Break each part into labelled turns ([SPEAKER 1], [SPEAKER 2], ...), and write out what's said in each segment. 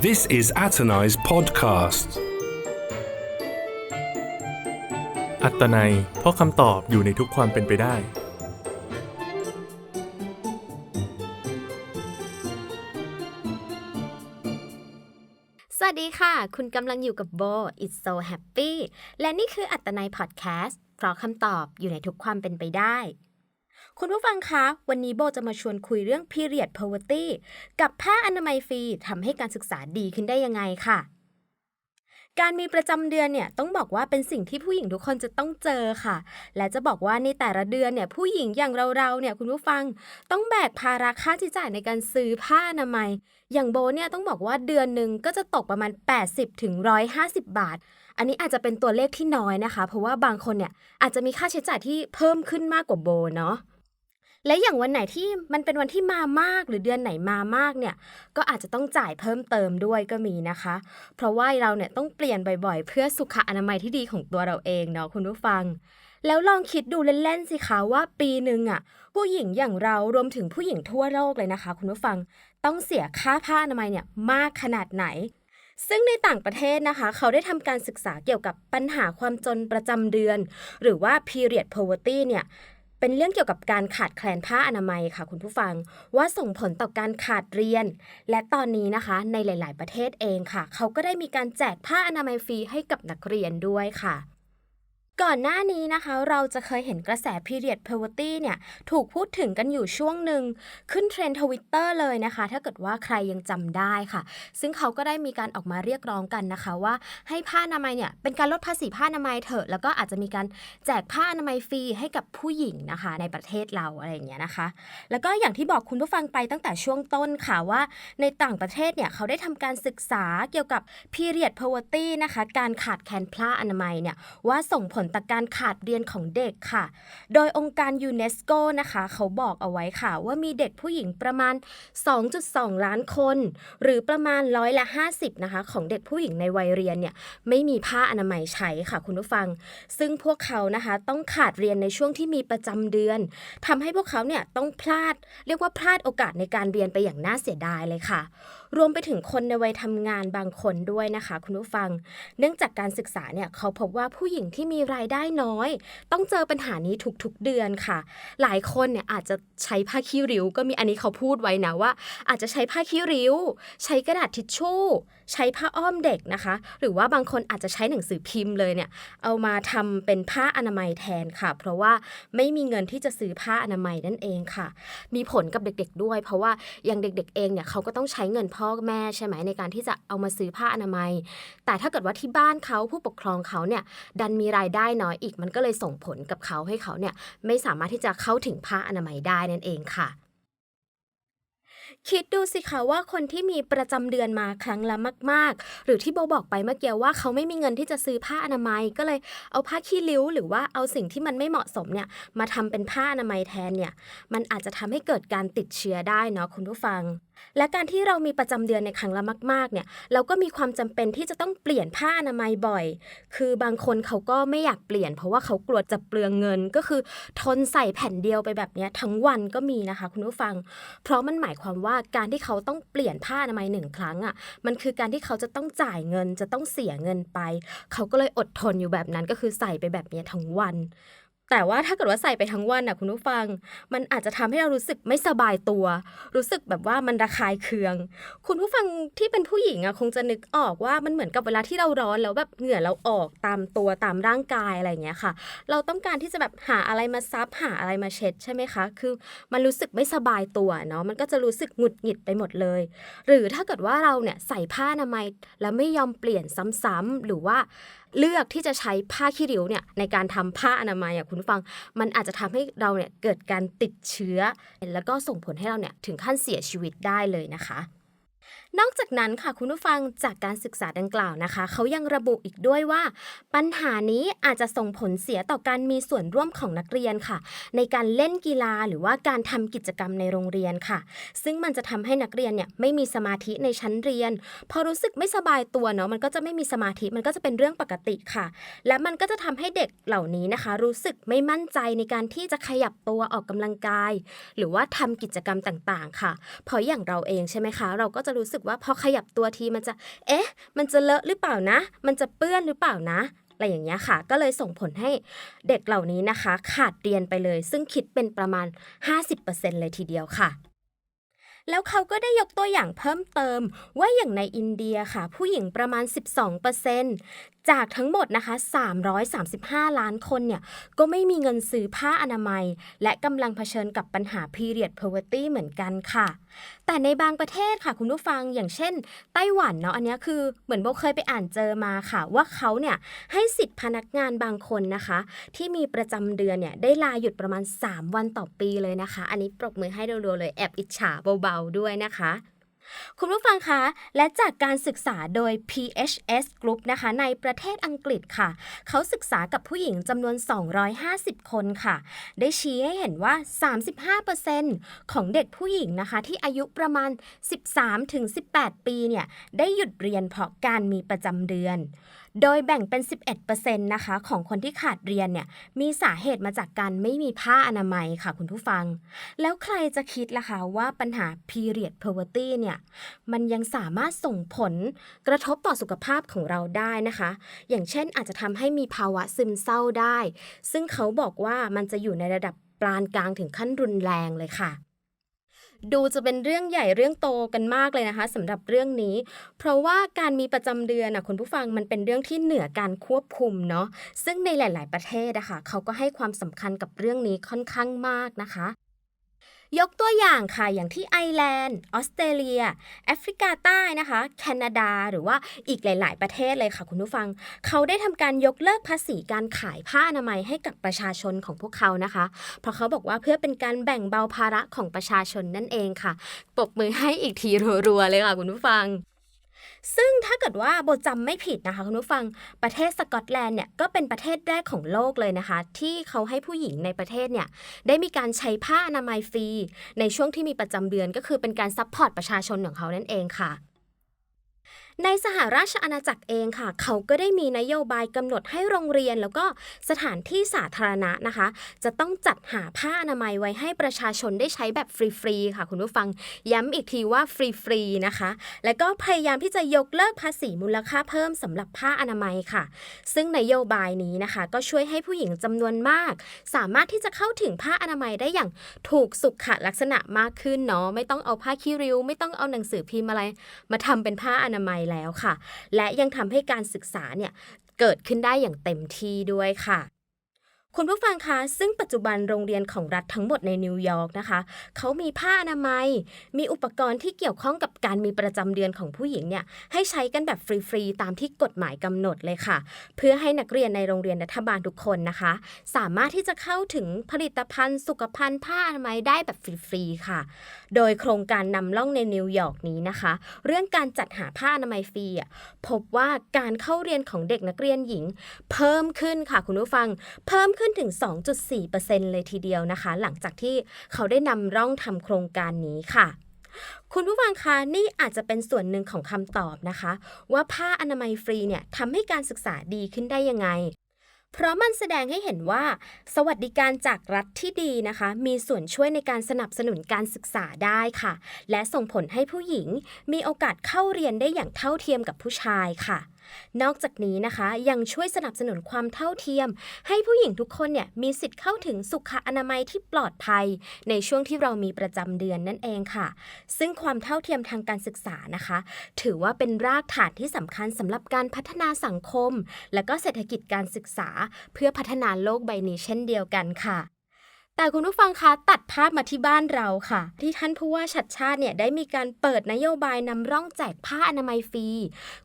[SPEAKER 1] This is Atanai's podcast.
[SPEAKER 2] อัตนัยเพราะคำตอบอยู่ในทุกความเป็นไปได้
[SPEAKER 3] สวัสดีค่ะ คุณกำลังอยู่กับโบ It's so happy และนี่คืออัตนัยพอดแคสต์เพราะคำตอบอยู่ในทุกความเป็นไปได้ คุณผู้ฟังคะ วันนี้โบจะมาชวนคุยเรื่อง period poverty กับผ้าอนามัยฟรีทำให้การศึกษาดีขึ้นได้ยังไงค่ะ การมีประจำเดือนเนี่ยต้องบอกว่าเป็นสิ่งที่ผู้หญิงทุกคนจะต้องเจอค่ะ และจะบอกว่าในแต่ละเดือนเนี่ยผู้หญิงอย่างเราๆเนี่ยคุณผู้ฟังต้องแบกภาระค่าใช้จ่ายในการซื้อผ้าอนามัย อย่างโบเนี่ยต้องบอกว่าเดือนหนึ่งก็จะตกประมาณ 80ถึง150บาทอันนี้อาจจะเป็นตัวเลขที่น้อยนะคะ เพราะว่าบางคนเนี่ยอาจจะมีค่าใช้จ่ายที่เพิ่มขึ้นมากกว่าโบเนาะ และอย่างวันไหนที่มันเป็นวันที่มามากหรือเดือนไหนมามากเนี่ย ก็อาจจะต้องจ่ายเพิ่มเติมด้วยก็มีนะคะ เพราะว่าเราเนี่ยต้องเปลี่ยนบ่อยๆ เพื่อสุขอนามัยที่ดีของตัวเราเองเนาะคุณผู้ฟัง แล้วลองคิดดูเล่นๆสิคะว่าปีหนึ่งอะผู้หญิงอย่างเรารวมถึงผู้หญิงทั่วโลกเลยนะคะ คุณผู้ฟังต้องเสียค่าผ้าอนามัยเนี่ยมากขนาดไหนซึ่งในต่างประเทศนะคะ เขาได้ทำการศึกษาเกี่ยวกับปัญหาความจนประจำเดือน หรือว่า period poverty เนี่ย เป็นเรื่องเกี่ยวกับการขาดแคลนผ้าอนามัยค่ะ คุณผู้ฟัง ว่าส่งผลต่อการขาดเรียน และตอนนี้นะคะ ในหลาย ๆ ประเทศเองค่ะ เขาก็ได้มีการแจกผ้าอนามัยฟรีให้กับนักเรียนด้วยค่ะ ก่อนหน้านี้นะคะเราจะเคยเห็นกระแส period poverty เนี่ยถูกพูดถึงกันอยู่ช่วงหนึ่งขึ้นเทรนด์ทวิตเตอร์เลยนะคะ ถ้าเกิดว่าใครยังจำได้ค่ะ ซึ่งเขาก็ได้มีการออกมาเรียกร้องกันนะคะว่าให้ผ้าอนามัยเนี่ยเป็นการลดภาษีผ้าอนามัยเถอะ แล้วก็อาจจะมีการแจกผ้าอนามัยฟรีให้กับผู้หญิงนะคะ ในประเทศเราอะไรอย่างเงี้ยนะคะ แล้วก็อย่างที่บอกคุณผู้ฟังไปตั้งแต่ช่วงต้นค่ะว่า ในต่างประเทศเนี่ยเขาได้ทำการศึกษาเกี่ยวกับ period poverty นะคะ การขาดแคลนผ้าอนามัยเนี่ยว่าส่งผลต่อการขาดเรียนของเด็กค่ะ โดยองค์การยูเนสโกนะคะ เขาบอกเอาไว้ค่ะ ว่ามีเด็กผู้หญิงประมาณ 2.2 ล้านคน หรือประมาณร้อยละ 50นะคะของเด็กผู้หญิงในวัยเรียนเนี่ยไม่มีผ้าอนามัยใช้ค่ะคุณผู้ฟัง ซึ่งพวกเขานะคะต้องขาดเรียนในช่วงที่มีประจำเดือนทำให้พวกเขาเนี่ยต้องพลาด เรียกว่าพลาดโอกาสในการเรียนไปอย่างน่าเสียดายเลยค่ะรวมไปถึงคนในวัยทำงานบางคนด้วยนะคะ คุณผู้ฟัง เนื่องจากการศึกษาเนี่ยเขาพบว่าผู้หญิงที่มีรายได้น้อย ต้องเจอปัญหานี้ทุกๆเดือนค่ะ หลายคนเนี่ยอาจจะใช้ผ้าขี้ริ้ว ก็มีอันนี้เขาพูดไว้นะว่า อาจจะใช้ผ้าขี้ริ้ว ใช้กระดาษทิชชู่ ใช้ผ้าอ้อมเด็กนะคะ หรือว่าบางคนอาจจะใช้หนังสือพิมพ์เลยเนี่ยเอามาทำเป็นผ้าอนามัยแทนค่ะ เพราะว่าไม่มีเงินที่จะซื้อผ้าอนามัยนั่นเองค่ะ มีผลกับเด็กๆด้วย เพราะว่าอย่างเด็กๆเองเนี่ยเขาก็ต้องใช้เงินพ่อแม่ใช่ไหมในการที่จะเอามาซื้อผ้าอนามัย แต่ถ้าเกิดว่าที่บ้านเขาผู้ปกครองเขาเนี่ยดันมีรายได้น้อยอีก มันก็เลยส่งผลกับเขาให้เขาเนี่ยไม่สามารถที่จะเข้าถึงผ้าอนามัยได้นั่นเองค่ะคิดดูสิคะว่าคนที่มีประจำเดือนมาครั้งละมาก ๆ หรือที่โบบอกไปเมื่อกี้ว่าเขาไม่มีเงินที่จะซื้อผ้าอนามัยก็เลยเอาผ้าขี้ริ้ว หรือว่าเอาสิ่งที่มันไม่เหมาะสมเนี่ยมาทำเป็นผ้าอนามัยแทนเนี่ยมันอาจจะทำให้เกิดการติดเชื้อได้เนาะคุณผู้ฟัง และการที่เรามีประจำเดือนในครั้งละมาก ๆ เนี่ย เราก็มีความจำเป็นที่จะต้องเปลี่ยนผ้าอนามัยบ่อย คือบางคนเขาก็ไม่อยากเปลี่ยน เพราะว่าเขากลัวจะเปลืองเงิน ก็คือทนใส่แผ่นเดียวไปแบบนี้ทั้งวันก็มีนะคะ คุณผู้ฟัง เพราะมันหมายความว่าการที่เขาต้องเปลี่ยนผ้าอนามัยหนึ่งครั้งอะ มันคือการที่เขาจะต้องจ่ายเงิน จะต้องเสียเงินไป เขาก็เลยอดทนอยู่แบบนั้นก็คือใส่ไปแบบนี้ทั้งวัน แต่ว่าถ้าเกิดว่าใส่ไปทั้งวันน่ะคุณผู้ฟัง มันอาจจะทำให้เรารู้สึกไม่สบายตัว รู้สึกแบบว่ามันระคายเคือง คุณผู้ฟังที่เป็นผู้หญิงอะคงจะนึกออกว่ามันเหมือนกับเวลาที่เราร้อนแล้วแบบเหงื่อเราออกตามตัวตามร่างกายอะไรอย่างเงี้ยค่ะ เราต้องการที่จะแบบหาอะไรมาซับหาอะไรมาเช็ดใช่ไหมคะ คือมันรู้สึกไม่สบายตัวเนาะมันก็จะรู้สึกหงุดหงิดไปหมดเลย หรือถ้าเกิดว่าเราเนี่ยใส่ผ้าอนามัยแล้วไม่ยอมเปลี่ยนซ้ำๆหรือว่า เลือกที่จะใช้ผ้าขี้ริ้วเนี่ยในการทำผ้าอนามัยอะคุณฟัง มันอาจจะทำให้เราเนี่ยเกิดการติดเชื้อ แล้วก็ส่งผลให้เราเนี่ยถึงขั้นเสียชีวิตได้เลยนะคะ นอกจากนั้นค่ะคุณผู้ฟังจากการศึกษาดังกล่าวนะคะ เขายังระบุอีกด้วยว่า ปัญหานี้อาจจะส่งผลเสียต่อการมีส่วนร่วมของนักเรียนค่ะ ในการเล่นกีฬาหรือว่าการทำกิจกรรมในโรงเรียนค่ะ ซึ่งมันจะทำให้นักเรียนเนี่ยไม่มีสมาธิในชั้นเรียน พอรู้สึกไม่สบายตัวเนาะมันก็จะไม่มีสมาธิมันก็จะเป็นเรื่องปกติค่ะ และมันก็จะทำให้เด็กเหล่านี้นะคะ รู้สึกไม่มั่นใจในการที่จะขยับตัวออกกำลังกาย หรือว่าทำกิจกรรมต่างๆ ค่ะเพราะอย่างเราเองใช่ไหมคะ เราก็จะรู้สึกว่าพอขยับตัวทีมันจะ เอ๊ะ มันจะเลอะหรือเปล่านะ มันจะเปื้อนหรือเปล่านะอะไรอย่างเงี้ยค่ะ ก็เลยส่งผลให้เด็กเหล่านี้นะคะ ขาดเรียนไปเลย ซึ่งคิดเป็นประมาณ 50%เลยทีเดียวค่ะแล้วเขาก็ได้ยกตัวอย่างเพิ่มเติม ว่าอย่างในอินเดียค่ะ ผู้หญิงประมาณ 12%จากทั้งหมดนะคะ 335 ล้านคนเนี่ย ก็ไม่มีเงินซื้อผ้าอนามัย และกำลังเผชิญกับปัญหา period poverty เหมือนกันค่ะ แต่ในบางประเทศค่ะคุณผู้ฟังอย่างเช่น ไต้หวันเนาะอันนี้คือเหมือนโบเคยไปอ่านเจอมาค่ะ ว่าเขาเนี่ยให้สิทธิ์พนักงานบางคนนะคะ ที่มีประจำเดือนเนี่ยได้ลาหยุดประมาณ 3 วันต่อปีเลยนะคะ อันนี้ปรบมือให้รัวๆเลยแอบอิจฉาเบาๆด้วยนะคะ คุณผู้ฟังคะ และจากการศึกษาโดย PHS Group นะคะ ในประเทศอังกฤษค่ะ เขาศึกษากับผู้หญิงจำนวน 250 คนค่ะ ได้ชี้ให้เห็นว่า 35%ของเด็กผู้หญิงนะคะ ที่อายุประมาณ 13-18 ปีเนี่ย ได้หยุดเรียนเพราะการมีประจำเดือน โดยแบ่งเป็น 11%นะคะของคนที่ขาดเรียนเนี่ยมีสาเหตุมาจากการไม่มีผ้าอนามัยค่ะคุณผู้ฟัง แล้วใครจะคิดล่ะคะว่าปัญหา period poverty เนี่ยมันยังสามารถส่งผลกระทบต่อสุขภาพของเราได้นะคะ อย่างเช่นอาจจะทำให้มีภาวะซึมเศร้าได้ ซึ่งเขาบอกว่ามันจะอยู่ในระดับปานกลางถึงขั้นรุนแรงเลยค่ะ ดูจะเป็นเรื่องใหญ่เรื่องโตกันมากเลยนะคะสำหรับเรื่องนี้ เพราะว่าการมีประจำเดือนนะคุณผู้ฟังมันเป็นเรื่องที่เหนือการควบคุมเนาะซึ่งในหลาย ๆ ประเทศนะคะเขาก็ให้ความสำคัญกับเรื่องนี้ค่อนข้างมากนะคะ ยกตัวอย่างค่ะอย่างที่ไอร์แลนด์ออสเตรเลีย แอฟริกาใต้นะคะ แคนาดาหรือว่าอีกหลาย ๆ ประเทศเลยค่ะคุณผู้ฟัง เขาได้ทำการยกเลิกภาษีการขายผ้าอนามัยให้กับประชาชนของพวกเขานะคะ เพราะเขาบอกว่าเพื่อเป็นการแบ่งเบาภาระของประชาชนนั่นเองค่ะปรบมือให้อีกทีรัว ๆ เลยค่ะคุณผู้ฟัง ซึ่งถ้าเกิดว่าโบจำไม่ผิดนะคะคุณผู้ฟังประเทศสกอตแลนด์เนี่ยก็เป็นประเทศแรกของโลกเลยนะคะ ที่เขาให้ผู้หญิงในประเทศเนี่ยได้มีการใช้ผ้าอนามัยฟรี ในช่วงที่มีประจำเดือนก็คือเป็นการซัพพอร์ตประชาชนของเขานั่นเองค่ะ ในสหราชอาณาจักรเองค่ะ เขาก็ได้มีนโยบายกำหนดให้โรงเรียน แล้วก็สถานที่สาธารณะนะคะ จะต้องจัดหาผ้าอนามัยไว้ให้ประชาชนได้ใช้แบบฟรีๆค่ะ คุณผู้ฟังย้ำอีกทีว่าฟรีๆนะคะ แล้วก็พยายามที่จะยกเลิกภาษีมูลค่าเพิ่มสำหรับผ้าอนามัยค่ะ ซึ่งนโยบายนี้นะคะ ก็ช่วยให้ผู้หญิงจำนวนมาก สามารถที่จะเข้าถึงผ้าอนามัยได้อย่างถูกสุขลักษณะมากขึ้นเนาะไม่ต้องเอาผ้าขี้ริ้ว ไม่ต้องเอาหนังสือพิมพ์อะไร มาทำเป็นผ้าอนามัยแล้วค่ะ และยังทำให้การศึกษาเนี่ยเกิดขึ้นได้อย่างเต็มที่ด้วยค่ะ คุณผู้ฟังคะ ซึ่งปัจจุบันโรงเรียนของรัฐทั้งหมดในนิวยอร์กนะคะ เขามีผ้าอนามัย มีอุปกรณ์ที่เกี่ยวข้องกับการมีประจำเดือนของผู้หญิงเนี่ย ให้ใช้กันแบบฟรีๆ ตามที่กฎหมายกำหนดเลยค่ะ เพื่อให้นักเรียนในโรงเรียนรัฐบาลทุกคนนะคะ สามารถที่จะเข้าถึงผลิตภัณฑ์ สุขภัณฑ์ผ้าอนามัยได้แบบฟรีๆ ค่ะ โดยโครงการนำล่องในนิวยอร์กนี้นะคะ เรื่องการจัดหาผ้าอนามัยฟรีอะพบว่าการเข้าเรียนของเด็กนักเรียนหญิง เพิ่มขึ้นค่ะคุณผู้ฟัง เพิ่มขึ้นึ้นถึง 2.4%เลยทีเดียวนะคะ หลังจากที่เขาได้นำร่องทำโครงการนี้ค่ะคุณผู้ฟังคะนี่อาจจะเป็นส่วนหนึ่งของคำตอบนะคะ ว่าผ้าอนามัยฟรีเนี่ยทำให้การศึกษาดีขึ้นได้ยังไง เพราะมันแสดงให้เห็นว่า สวัสดิการจากรัฐที่ดีนะคะ มีส่วนช่วยในการสนับสนุนการศึกษาได้ค่ะ และส่งผลให้ผู้หญิงมีโอกาสเข้าเรียนได้อย่างเท่าเทียมกับผู้ชายค่ะ นอกจากนี้นะคะยังช่วยสนับสนุนความเท่าเทียม ให้ผู้หญิงทุกคนเนี่ยมีสิทธิ์เข้าถึงสุขอนามัยที่ปลอดภัย ในช่วงที่เรามีประจำเดือนนั่นเองค่ะ ซึ่งความเท่าเทียมทางการศึกษานะคะ ถือว่าเป็นรากฐานที่สำคัญสำหรับการพัฒนาสังคม และก็เศรษฐกิจการศึกษา เพื่อพัฒนาโลกใบนี้เช่นเดียวกันค่ะ แต่คุณผู้ฟังคะตัดภาพมาที่บ้านเราค่ะ ที่ท่านผู้ว่าชัดชาติเนี่ยได้มีการเปิดนโยบายนำร่องแจกผ้าอนามัยฟรี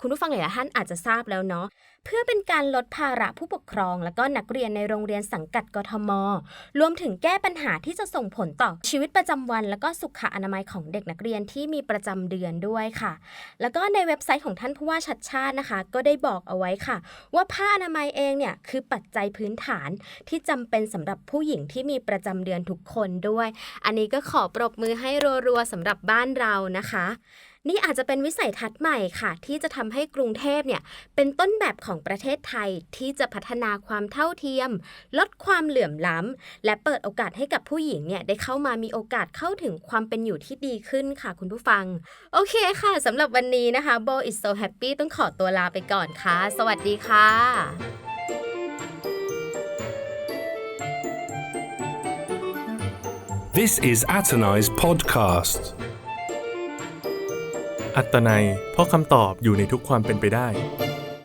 [SPEAKER 3] คุณผู้ฟังหลายท่านอาจจะทราบแล้วเนาะ พื่อเป็นการลดภาระผู้ปกครอง และก็นักเรียนในโรงเรียนสังกัดกทม รวมถึงแก้ปัญหาที่จะส่งผลต่อชีวิตประจำวัน และก็สุขอนามัยของเด็กนักเรียนที่มีประจำเดือนด้วยค่ะ แล้วก็ในเว็บไซต์ของท่านผู้ว่าชัดชาตินะคะ ก็ได้บอกเอาไว้ค่ะ ว่าผ้าอนามัยเองเนี่ยคือปัจจัยพื้นฐานที่จำเป็นสำหรับผู้หญิงที่มีประจำเดือนทุกคนด้วย อันนี้ก็ขอปรบมือให้รัวๆสำหรับบ้านเรานะคะ นี่อาจจะเป็นวิสัยทัศน์ใหม่ค่ะ ที่จะทำให้กรุงเทพเนี่ยเป็นต้นแบบของประเทศไทยที่จะพัฒนาความเท่าเทียม ลดความเหลื่อมล้ำ และเปิดโอกาสให้กับผู้หญิงเนี่ยได้เข้ามามีโอกาสเข้าถึงความเป็นอยู่ที่ดีขึ้นค่ะ คุณผู้ฟัง โอเคค่ะสำหรับวันนี้นะคะ Bo is so happy ต้องขอตัวลาไปก่อนค่ะ สวัสดีค่ะ
[SPEAKER 1] This is Atonai's podcast.
[SPEAKER 2] อัตนัย เพราะคำตอบอยู่ในทุกความเป็นไปได้